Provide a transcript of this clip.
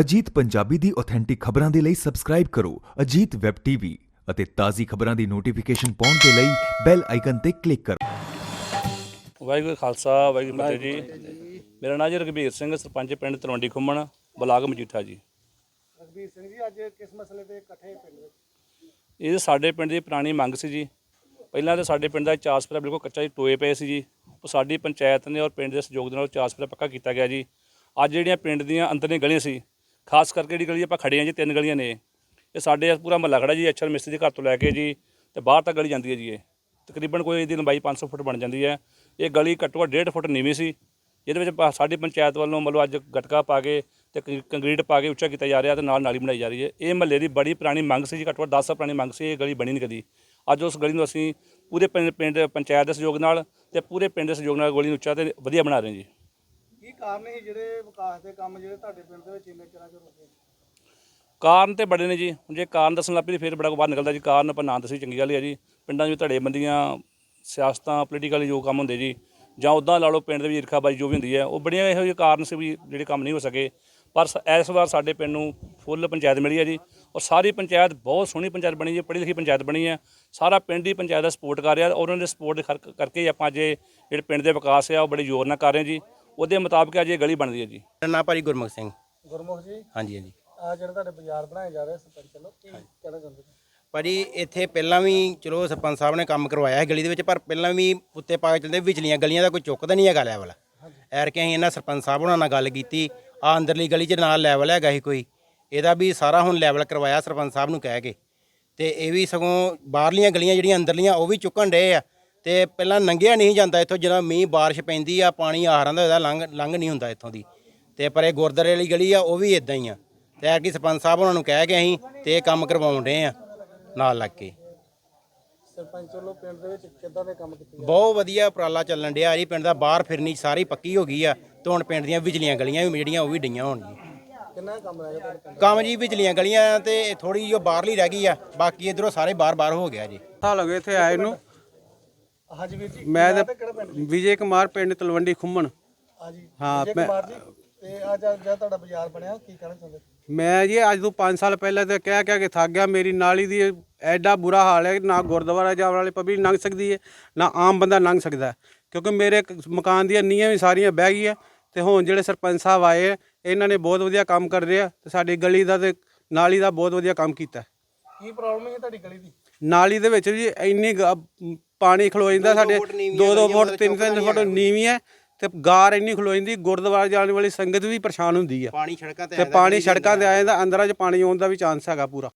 ਅਜੀਤ ਪੰਜਾਬੀ ਦੀ authentic ਖਬਰਾਂ ਦੇ ਲਈ ਸਬਸਕ੍ਰਾਈਬ ਕਰੋ ਅਜੀਤ ਵੈਬ ਟੀਵੀ ਅਤੇ ਤਾਜ਼ੀ ਖਬਰਾਂ ਦੀ ਨੋਟੀਫਿਕੇਸ਼ਨ ਪਾਉਣ ਦੇ ਲਈ ਬੈਲ ਆਈਕਨ ਤੇ ਕਲਿੱਕ ਕਰੋ। ਵਾਹਿਗੁਰੂ ਖਾਲਸਾ, ਵਾਹਿਗੁਰੂ ਜੀ ਫਤਿਹ ਜੀ। ਮੇਰਾ ਨਾਮ ਜੀ ਰਘਬੀਰ ਸਿੰਘ, ਸਰਪੰਚ ਪਿੰਡ ਤਲਵੰਡੀ ਖੁੰਮਣ, ਬਲਾਕ ਮਜੀਠਾ ਜੀ। ਰਘਬੀਰ ਸਿੰਘ ਜੀ, ਅੱਜ ਕਿਸ ਮਸਲੇ ਤੇ ਇਕੱਠੇ ਪਿੰਡ ਵਿੱਚ? ਇਹ ਸਾਡੇ ਪਿੰਡ ਦੀ ਪੁਰਾਣੀ ਮੰਗ ਸੀ ਜੀ। ਪਹਿਲਾਂ ਤਾਂ ਸਾਡੇ ਪਿੰਡ ਦਾ ਚਾਸਪਰਾ ਬਿਲਕੁਲ ਕੱਚਾ ਜੀ, ਟੋਏ ਪਏ ਸੀ ਜੀ। ਉਹ ਸਾਡੀ ਪੰਚਾਇਤ ਨੇ ਔਰ ਪਿੰਡ ਦੇ ਸਹਿਯੋਗ ਦੇ ਨਾਲ ਚਾਸਪਰਾ ਪੱਕਾ ਕੀਤਾ ਗਿਆ ਜੀ। ਅੱਜ ਜਿਹੜੀਆਂ ਪਿੰਡ ਦੀਆਂ ਅੰਦਰਲੀਆਂ ਗਲੀਆਂ ਸੀ, ਖਾਸ ਕਰਕੇ ਜਿਹੜੀ ਗਲੀ ਆਪਾਂ ਖੜੇ ਹਾਂ ਜੀ, ਤਿੰਨ ਗਲੀਆਂ ਨੇ, ਇਹ ਸਾਡੇ ਪੂਰਾ ਮਹੱਲਾ ਖੜਾ ਜੀ ਅਛਰ ਮਿਸਤਰੀ ਦੇ ਘਰ ਤੋਂ ਲੈ ਕੇ ਜੀ, ਤੇ ਬਾਹਰ ਤੱਕ ਗਲੀ ਜਾਂਦੀ ਹੈ ਜੀ ਇਹ। ਤਕਰੀਬਨ ਕੋਈ ਇਹਦੀ ਲੰਬਾਈ 500 ਫੁੱਟ ਬਣ ਜਾਂਦੀ ਹੈ। ਇਹ ਗਲੀ ਘੱਟੋ ਘੱਟ 1.5 ਫੁੱਟ ਨੀਵੀਂ ਸੀ। ਜਿਹਦੇ ਵਿੱਚ ਪਾ- ਸਾਡੀ ਪੰਚਾਇਤ ਵੱਲੋਂ ਮਤਲਬ ਅੱਜ ਗਟਕਾ ਪਾ ਕੇ ਤੇ ਕੰਕ- ਕੰਕਰੀਟ ਪਾ ਕੇ ਉੱਚਾ ਕੀਤਾ ਜਾ ਰਿਹਾ ਤੇ ਨਾਲ ਨਾਲੀ ਬਣਾਈ ਜਾ ਰਹੀ ਹੈ। ਇਹ ਮਹੱਲੇ ਦੀ ਬੜੀ ਪੁਰਾਣੀ ਮੰਗ ਸੀ ਜੀ ਘੱਟੋ ਘੱਟ 10 ਸਾਲ ਪੁਰਾਣੀ ਮੰਗ ਸੀ ਇਹ ਗਲੀ ਬਣੀ ਨਹੀਂ ਕਦੀ। ਅੱਜ ਉਸ ਗਲੀ ਨੂੰ ਅਸੀਂ ਪੂਰੇ ਪਿੰਡ ਪਿੰਡ ਪੰਚਾਇਤ ਦੇ ਸਹਿਯੋਗ ਨਾਲ ਤੇ ਪੂਰੇ ਪਿੰਡ ਦੇ ਸਹਿਯੋਗ ਨਾਲ ਗਲੀ ਨੂੰ ਉੱਚਾ ਤੇ ਵਧੀਆ ਬਣਾ ਰਹੇ ਜੀ। ਕੀ ਕਾਰਨ ਹੈ ਜਿਹੜੇ ਵਿਕਾਸ ਦੇ ਕੰਮ ਜਿਹੜੇ ਤੁਹਾਡੇ ਪਿੰਡ ਦੇ ਵਿੱਚ ਇੰਨੇ ਚਿਰਾਂ ਚ ਰੁਕੇ? ਕਾਰਨ ਤੇ ਬੜੇ ਨੇ ਜੀ। ਜੇ ਕਾਰਨ ਦੱਸਣ ਲੱਗ ਪਈ ਤਾਂ ਫਿਰ ਬੜਾ ਕੁ ਬਾਹਰ ਨਿਕਲਦਾ ਜੀ। ਕਾਰਨ ਆਪਾਂ ਨਾਂ ਦੱਸੀ ਚੰਗੀ ਗੱਲ ਹੈ ਜੀ। ਪਿੰਡਾਂ ਵਿੱਚ ਧੜੇਬੰਦੀਆਂ ਸਿਆਸਤਾਂ ਪੋਲੀਟੀਕਲ ਜੋ ਕੰਮ ਹੁੰਦੇ ਜੀ ਜਾਂ ਉਦਾਂ ਲਾ ਲਓ ਪਿੰਡ ਦੇ ਵਿੱਚ ਈਰਖਾਬਾਜ਼ੀ ਜੋ ਵੀ ਹੁੰਦੀ ਹੈ ਉਹ ਬੜੀਆਂ ਇਹੋ ਜਿਹੇ ਕਾਰਨ ਸੀ ਵੀ ਜਿਹੜੇ ਕੰਮ ਨਹੀਂ ਹੋ ਸਕੇ। ਪਰ ਸ- ਇਸ ਵਾਰ ਸਾਡੇ ਪਿੰਡ ਨੂੰ ਫੁੱਲ ਪੰਚਾਇਤ ਮਿਲੀ ਹੈ ਜੀ। ਔਰ ਸਾਰੀ ਪੰਚਾਇਤ ਬਹੁਤ ਸੋਹਣੀ ਪੰਚਾਇਤ ਬਣੀ ਹੈ ਪੜ੍ਹੀ ਲਿਖੀ ਪੰਚਾਇਤ ਬਣੀ ਹੈ। ਸਾਰਾ ਪਿੰਡ ਹੀ ਪੰਚਾਇਤ ਦਾ ਸਪੋਰਟ ਕਰ ਰਿਹਾ ਔਰ ਉਹਨਾਂ ਦੇ ਸਪੋਰਟ ਕਰਕੇ ਹੀ ਆਪਾਂ ਅੱਜ ਇਹ ਜਿਹੜੇ ਪਿੰਡ ਦੇ ਵਿਕਾਸ ਆ ਉਹ ਬੜੇ ਜ਼ੋਰ ਨਾਲ ਕਰ ਰਹੇ ਹਾਂ ਜੀ। ਉਹਦੇ ਮੁਤਾਬਕ ਅੱਜ ਇਹ ਗਲੀ ਬਣਦੀ ਹੈ ਜੀ। ਮੇਰਾ ਨਾਂ ਭਾਜੀ ਗੁਰਮੁਖ ਸਿੰਘ। ਗੁਰਮੁਖ ਜੀ? ਹਾਂਜੀ ਹਾਂਜੀ। ਆ ਜਿਹੜਾ ਤੁਹਾਡੇ ਬਾਜ਼ਾਰ ਬਣਾਏ ਜਾ ਰਹੇ ਸਰਪੰਚ ਵੱਲੋਂ ਕੀ ਕਹਿਣਾ ਚਾਹੁੰਦੇ ਹੋ? ਭਾਜੀ ਇੱਥੇ ਪਹਿਲਾਂ ਵੀ ਚਲੋ ਸਰਪੰਚ ਸਾਹਿਬ ਨੇ ਕੰਮ ਕਰਵਾਇਆ ਹੈ ਗਲੀ ਦੇ ਵਿੱਚ ਪਰ ਪਹਿਲਾਂ ਵੀ ਉੱਤੇ ਪਾ ਕੇ ਚੱਲਦੇ ਵਿਚਲੀਆਂ ਗਲੀਆਂ ਦਾ ਕੋਈ ਚੁੱਕਦਾ ਨਹੀਂ ਹੈਗਾ ਲੈਵਲ ਐਰ ਕਿ ਅਸੀਂ ਇਹਨਾਂ ਸਰਪੰਚ ਸਾਹਿਬ ਉਹਨਾਂ ਨਾਲ ਗੱਲ ਕੀਤੀ ਆ ਅੰਦਰਲੀ ਗਲੀ 'ਚ ਨਾਲ ਲੈਵਲ ਹੈਗਾ ਸੀ ਕੋਈ। ਇਹਦਾ ਵੀ ਸਾਰਾ ਹੁਣ ਲੈਵਲ ਕਰਵਾਇਆ ਸਰਪੰਚ ਸਾਹਿਬ ਨੂੰ ਕਹਿ ਕੇ। ਤੇ ਇਹ ਵੀ ਸਗੋਂ ਬਾਹਰਲੀਆਂ ਗਲੀਆਂ ਜਿਹੜੀਆਂ ਅੰਦਰਲੀਆਂ ਉਹ ਵੀ ਚੁੱਕਣ ਡਏ ਆ। ਤੇ ਪਹਿਲਾਂ ਲੰਘਿਆ ਨਹੀਂ ਜਾਂਦਾ ਇੱਥੋਂ ਜਦੋਂ ਮੀਂਹ ਬਾਰਿਸ਼ ਪੈਂਦੀ ਆ ਪਾਣੀ ਆ ਰਹਿੰਦਾ ਇਹਦਾ ਲੰਘ ਲੰਘ ਨਹੀਂ ਹੁੰਦਾ ਇੱਥੋਂ ਦੀ। ਤੇ ਪਰ ਇਹ ਗੁਰਦਾਰੇ ਵਾਲੀ ਗਲੀ ਆ ਉਹ ਵੀ ਇਦਾਂ ਹੀ ਆ। ਤੇ ਐਰ ਕਿ ਸਰਪੰਚ ਸਾਹਿਬ ਉਹਨਾਂ ਨੂੰ ਕਹਿ ਕੇ ਅਸੀਂ ਤੇ ਇਹ ਕੰਮ ਕਰਵਾਉਣ ਡਏ ਆ ਨਾਲ ਲੱਗ ਕੇ। ਸਰਪੰਚ ਵੱਲੋਂ ਪਿੰਡ ਦੇ ਵਿੱਚ ਕਿੱਦਾਂ ਦੇ ਕੰਮ ਕੀਤੇ ਬਹੁਤ ਵਧੀਆ ਉਪਰਾਲਾ ਚੱਲਣ ਡਿਆ ਜੀ ਪਿੰਡ ਦਾ ਬਾਹਰ ਫਿਰਨੀ ਸਾਰੀ ਪੱਕੀ ਹੋ ਗਈ ਆ। ਤੇ ਹੁਣ ਪਿੰਡ ਦੀਆਂ ਵਿਚਲੀਆਂ ਗਲੀਆਂ ਵੀ ਜਿਹੜੀਆਂ ਉਹ ਵੀ ਡਈਆਂ ਹੋਣ ਜੀ ਕਿੰਨਾ ਕੰਮ ਰਹਿ ਗਿਆ ਤੁਹਾਡੇ ਪਿੰਡ ਕੰਮ ਜੀ ਵਿਚਲੀਆਂ ਗਲੀਆਂ ਤੇ ਥੋੜੀ ਜਿਹੀ ਉਹ ਬਾਹਰਲੀ ਰਹਿ ਗਈ ਆ ਬਾਕੀ ਇਧਰੋਂ ਸਾਰੇ ਬਾਹਰ-ਬਾਹਰ ਹੋ ਗਿਆ ਜੀ। ਸਾਲ ਹੋ ਗਏ ਇੱਥੇ ਆਏ ਨੂੰ। ਹਾਂਜੀ ਵੀਰ ਜੀ ਮੈਂ ਤੇ ਤੇ ਕਿਹੜਾ ਪਿੰਡ ਜੀ ਵਿਜੇ ਕੁਮਾਰ ਪਿੰਡ ਤਲਵੰਡੀ ਖੁੰਮਣ। ਹਾਂਜੀ ਹਾਂ, ਵਿਜੇ ਮੈਂ- ਕੁਮਾਰ ਜੀ ਤੇ ਅੱਜ ਜਿਹੜਾ ਤੁਹਾਡਾ ਬਾਜ਼ਾਰ ਬਣਿਆ ਕੀ ਕਹਿਣਾ ਚਾਹੁੰਦੇ? ਮੈਂ ਜੀ ਅੱਜ ਤੋਂ 5 ਸਾਲ ਪਹਿਲਾਂ ਤੇ ਕਹਿ ਕਹਿ ਕੇ ਥੱਕ ਗਿਆ ਮੇਰੀ ਨਾਲੀ ਦੀ ਐਡਾ ਬੁਰਾ ਹਾਲ ਹੈ ਨਾ ਗੁਰਦੁਆਰਾ ਜਾਣ ਵਾਲੇ ਪਬਲਿਕ ਲੰਘ ਸਕਦੀ ਹੈ ਨਾ ਆਮ ਬੰਦਾ ਲੰਘ ਸਕਦਾ। ਹੈ। ਕਿਉਂਕਿ ਮੇਰੇ ਕ- ਮਕਾਨ ਦੀਆਂ ਨੀਹਾਂ ਵੀ ਸਾਰੀਆਂ ਬਹਿ ਗਈਆਂ ਤੇ ਹੁਣ ਜਿਹੜੇ ਸਰਪੰਚ ਸਾਹਿਬ ਆਏ ਆ, ਇਹਨਾਂ ਨੇ ਬਹੁਤ ਵਧੀਆ ਕੰਮ ਕਰ ਰਹੇ ਆ ਤੇ ਸਾਡੀ ਗਲੀ ਦਾ ਤੇ ਨਾਲੀ ਦਾ ਬਹੁਤ ਵਧੀਆ ਕੰਮ ਕੀਤਾ। ਕੀ ਪ੍ਰੋਬਲਮ ਹੈ ਤੁਹਾਡੀ ਗਲੀ ਦੀ? ਨਾਲੀ ਦੇ ਵਿੱਚ ਜੀ ਇੰਨੀ ਗ- ਪਾਣੀ ਖਲੋ ਜਾਂਦਾ ਸਾਡੇ ਫੁੱਟ ਨੀਵੀਆਂ 2-2 ਗਲੀਆਂ ਫੁੱਟ ਮਤਲਬ 3-3 ਚੌਕਾਂ ਫੁੱਟ ਨੀਵੀਂ ਹੈ ਤੇ ਗਾਰ ਇੰਨੀ ਖਲੋ ਜਾਂਦੀ ਗੁਰਦੁਆਰੇ ਜਾਣ ਵਾਲੀ ਸੰਗਤ ਵੀ ਪਰੇਸ਼ਾਨ ਹੁੰਦੀ ਆ। ਪਾਣੀ ਸੜਕਾਂ ਤੇ ਤੇ ਪਾਣੀ ਸੜਕਾਂ ਤੇ ਆ ਜਾਂਦਾ। ਅੰਦਰਾਂ 'ਚ ਪਾਣੀ ਆਉਣ ਦਾ ਵੀ ਚਾਂਸ ਹੈਗਾ ਪੂਰਾ।